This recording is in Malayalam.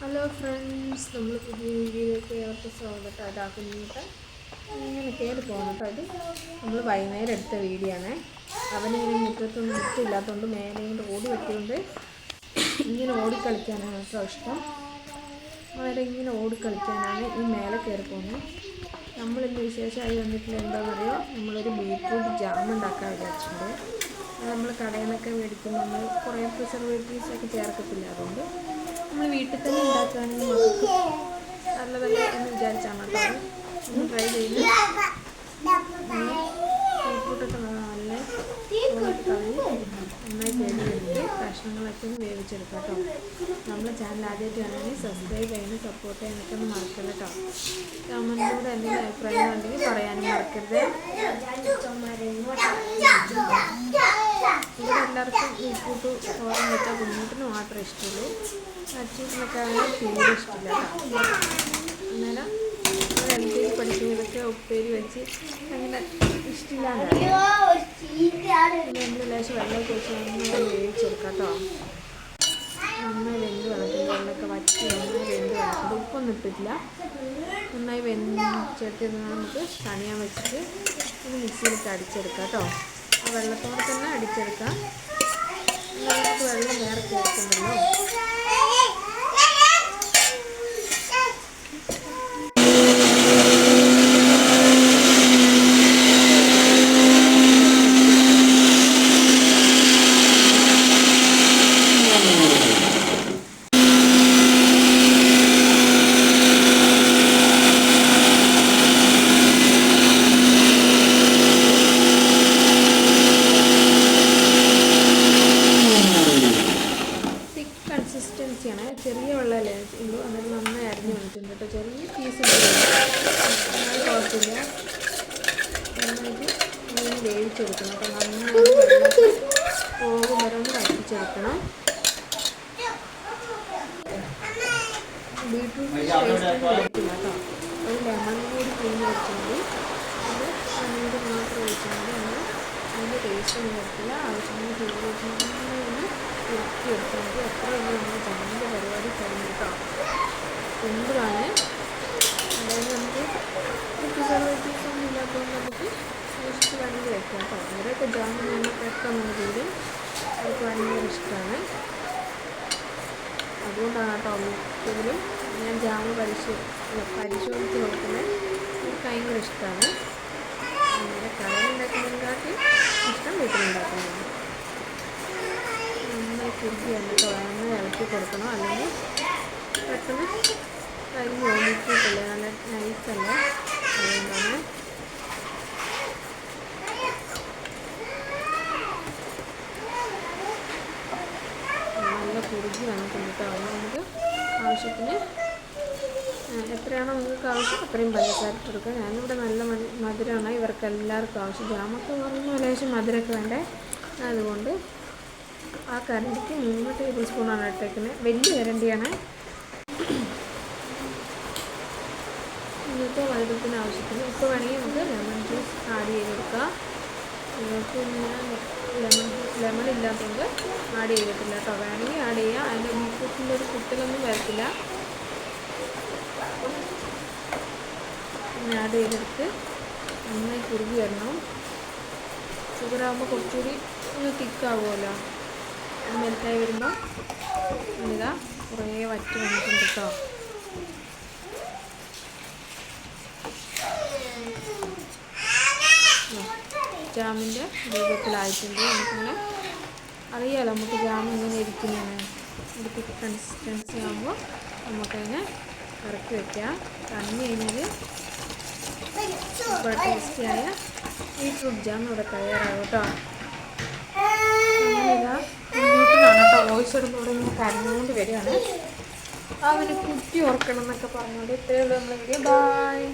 ഹലോ ഫ്രണ്ട്സ് നമ്മൾ പുതിയ വീഡിയോയിലേക്ക് ഏവർക്കും സ്വാഗതം. അതാക്കുന്നിട്ട് ഇങ്ങനെ കയറി പോകുന്നിട്ട് അത് നമ്മൾ വൈകുന്നേരം എടുത്ത വീഡിയോ ആണ്. അവനിങ്ങനെ മുറ്റത്തൊന്നും മുറ്റില്ലാത്തതുകൊണ്ട് മേലെ ഇങ്ങനെ ഓടി വെച്ചുകൊണ്ട് ഇങ്ങനെ ഓടിക്കളിക്കാനാണ് കേട്ടോ ഇഷ്ടം. വളരെ ഇങ്ങനെ ഓടിക്കളിക്കാനാണ് ഈ മേലെ കയറി പോകുന്നത് നമ്മളിന്ന് വിശേഷമായി വന്നിട്ടില്ല എന്താണെന്ന് എന്താണെന്നറിയോ നമ്മളൊരു ബീറ്റ്റൂട്ട് ജാം ഉണ്ടാക്കാൻ വിചാരിച്ചിട്ടുണ്ട്. അത് നമ്മൾ കടയിൽ നിന്നൊക്കെ മേടിക്കുമ്പോൾ നമ്മൾ കുറേ പ്രിസർവേറ്റീവ്സ് ഒക്കെ ചേർക്കത്തില്ല അതുകൊണ്ട്. നമ്മൾ വീട്ടിൽ തന്നെ ഉണ്ടാക്കുകയാണെങ്കിൽ നമുക്ക് നല്ലതല്ല എന്ന് വിചാരിച്ചാണ് കേട്ടോ ട്രൈ ചെയ്ത്. ബീറ്റ്റൂട്ടൊക്കെ നല്ല നന്നായി കഴുകിയെടുത്ത് കഷ്ണങ്ങളൊക്കെ ഒന്ന് വേവിച്ചെടുക്കാം കേട്ടോ. നമ്മുടെ ചാനൽ ആദ്യമായിട്ട് വേണമെങ്കിൽ സബ്സ്ക്രൈബ് ചെയ്യാനും സപ്പോർട്ട് ചെയ്യാനൊക്കെ ഒന്ന് മറക്കരുത് കേട്ടോ. കമന്റിലൂടെ എന്തെങ്കിലും അഭിപ്രായം ഉണ്ടെങ്കിൽ പറയാനും മറക്കരുത്. എല്ലാവർക്കും ഉപ്പൂട്ട് തോരൻ വെച്ചാൽ കുഞ്ഞുട്ടിന് മാത്രമേ ഇഷ്ടമുള്ളൂ. അച്ചൂട്ടിനൊക്കെ ആണെങ്കിൽ തീരെ ഇഷ്ടമില്ല അങ്ങനെ എൽ കെ ജി പഠിക്കുന്നതൊക്കെ ഉപ്പേരി വെച്ച് അങ്ങനെ ഇഷ്ടമില്ലാതെ എന്ത് ലേശം വെള്ളമൊക്കെ വെച്ച് നന്നായി വേവിച്ചെടുക്കാം കേട്ടോ. നന്നായി വെന്ത് വെള്ളത്തിൽ വെള്ളമൊക്കെ വറ്റി നന്നായി വെന്ത് വെള്ളത്തിൽ ഉപ്പൊന്നും ഇട്ടിട്ടില്ല. നന്നായി വെന്തിട്ട് നമുക്ക് തണിയാൻ വെച്ചിട്ട് ഇത് മിക്സിയിലിട്ട് അടിച്ചെടുക്കാം കേട്ടോ. വെള്ളത്തോടെ തന്നെ അടിച്ചെടുക്കാം. നമുക്ക് വെള്ളം വേറെ ചേർക്കുന്നുണ്ടല്ലോ തിക്ക് കൺസിസ്റ്റൻസിയാണ് ചെറിയ ഉള്ളൂ അന്നേരം നന്നായി അരിഞ്ഞ് വന്നിട്ടുണ്ട് കേട്ടോ. ചെറിയ പീസ് കുഴപ്പമില്ല നന്നായിട്ട് ഇങ്ങനെ വേവിച്ചെടുക്കണം കേട്ടോ. നന്നായിട്ട് പോകും വരെ ഒന്ന് വറ്റിച്ചെടുക്കണം ബീട്രൂട്ടിന്റെ ടേസ്റ്റ് ഒന്നും കേട്ടോ. ഒരു ലെമൺ കൂടി പിഴിഞ്ഞ് വെച്ചാൽ അത് പനീർ മാത്രം ഒഴിച്ചാൽ അതിന്റെ ടേസ്റ്റ് ഒന്നും വരത്തില്ല. ആവശ്യത്തിന് ചൂട് നന്നായി ഒന്ന് എത്ര നമ്മുടെ ജാമിന്റെ പരിപാടി കഴിഞ്ഞു കേട്ടോ സിമ്പിളാണ്. അതായത് നമുക്ക് പ്രിസർവേറ്റീവ്സ് ഒന്നും ഇല്ലാത്തതുകൊണ്ട് നമുക്ക് സൂക്ഷിച്ച് വേണമെങ്കിൽ വെക്കാം കേട്ടോ. അവരൊക്കെ ജാം നമ്മൾ പെട്ടെന്ന് തീരും അവർക്ക് ഭയങ്കര ഇഷ്ടമാണ്. അതുകൊണ്ടാണ് കേട്ടോ മിക്കതിലും ഞാൻ ജാമ് പരിശോ പരിശോധിച്ച് നോക്കുന്നത്. എനിക്ക് ഭയങ്കര ഇഷ്ടമാണ് അങ്ങനെ കടയിലുണ്ടാക്കുന്നതിനെക്കാട്ടി ഇഷ്ടം വീട്ടിലുണ്ടാക്കുന്നതാണ് വന്നിട്ട് നന്നായി ഇളക്കി കൊടുക്കണം. അല്ലെങ്കിൽ പെട്ടെന്ന് കരിഞ്ഞ് ഓമിച്ചിട്ടില്ല നല്ല നൈസല്ല അതുകൊണ്ടാണ്. നല്ല കുറുകി വന്നിട്ടുണ്ട് നമുക്ക് ആവശ്യത്തിന് എത്രയാണോ നിങ്ങൾക്ക് ആവശ്യം അത്രയും പഞ്ചസാര എടുക്കുക ഞാനിവിടെ നല്ല മധു- മധുരമാണ്. ഇവർക്ക് എല്ലാവർക്കും ആവശ്യം. ജാമൊക്കെ പറയുമ്പോൾ ലേശം മധുരമൊക്കെ വേണ്ടേ? അതുകൊണ്ട് ആ കരണ്ടിക്ക് മൂന്ന് ടേബിൾ സ്പൂണാണ് ഇട്ടേക്കുന്നത് വലിയ കരണ്ടിയാണ്. ഇന്നത്തെ വൈദ്യത്തിന് ആവശ്യത്തിന് ഇപ്പോൾ വേണമെങ്കിൽ നമുക്ക് ലെമൺ ജ്യൂസ് ആഡ് ചെയ്ത് കൊടുക്കാം ഞാൻ ലെമൺ ലെമൺ ഇല്ലാത്തതുകൊണ്ട് ആഡ് ചെയ്തിട്ടില്ല കേട്ടോ. വേണമെങ്കിൽ ആഡ് ചെയ്യാം. അതിന്റെ ബീറ്റ്റൂട്ടിന്റെ ഒരു കുട്ടിലൊന്നും വരത്തില്ല. പിന്നെ ആഡ് ചെയ്തെടുത്ത് നന്നായി കുറുകി വരണം. ഷുഗറാകുമ്പോൾ കുറച്ചുകൂടി ഒന്ന് തിക്കാവുമല്ലോ മെൽറ്റായി വരുമ്പോൾ ഇതാ കുറേ വറ്റി വന്നിട്ടുണ്ട് കേട്ടോ ജാമിന്റെ രൂപത്തിലായിട്ടുണ്ട്. നമുക്കിങ്ങനെ അറിയാലോ നമുക്ക് ജാം ഇങ്ങനെ ഇരിക്കുന്നതാണ്. ഒരു തിക്ക് കൺസിസ്റ്റൻസി ആകുമ്പോൾ നമുക്കതിനെ ഇറക്കി വയ്ക്കാം തണ്ണി കഴിഞ്ഞാൽ ടേസ്റ്റിയായ ബീട്രൂട്ട് ജാം ഇവിടെ തയ്യാറാകും കേട്ടോ ഇതാ വീട്ടിലാണ് കേട്ടോ വോയിസ് ഇടുമ്പോൾ ഇങ്ങനെ കരഞ്ഞുകൊണ്ട് വരികയാണ്. അവന് കുട്ടി ഓർക്കണം എന്നൊക്കെ പറഞ്ഞുകൊണ്ട് ഇത്രയുള്ള നമ്മുടെ വീഡിയോ ബായ്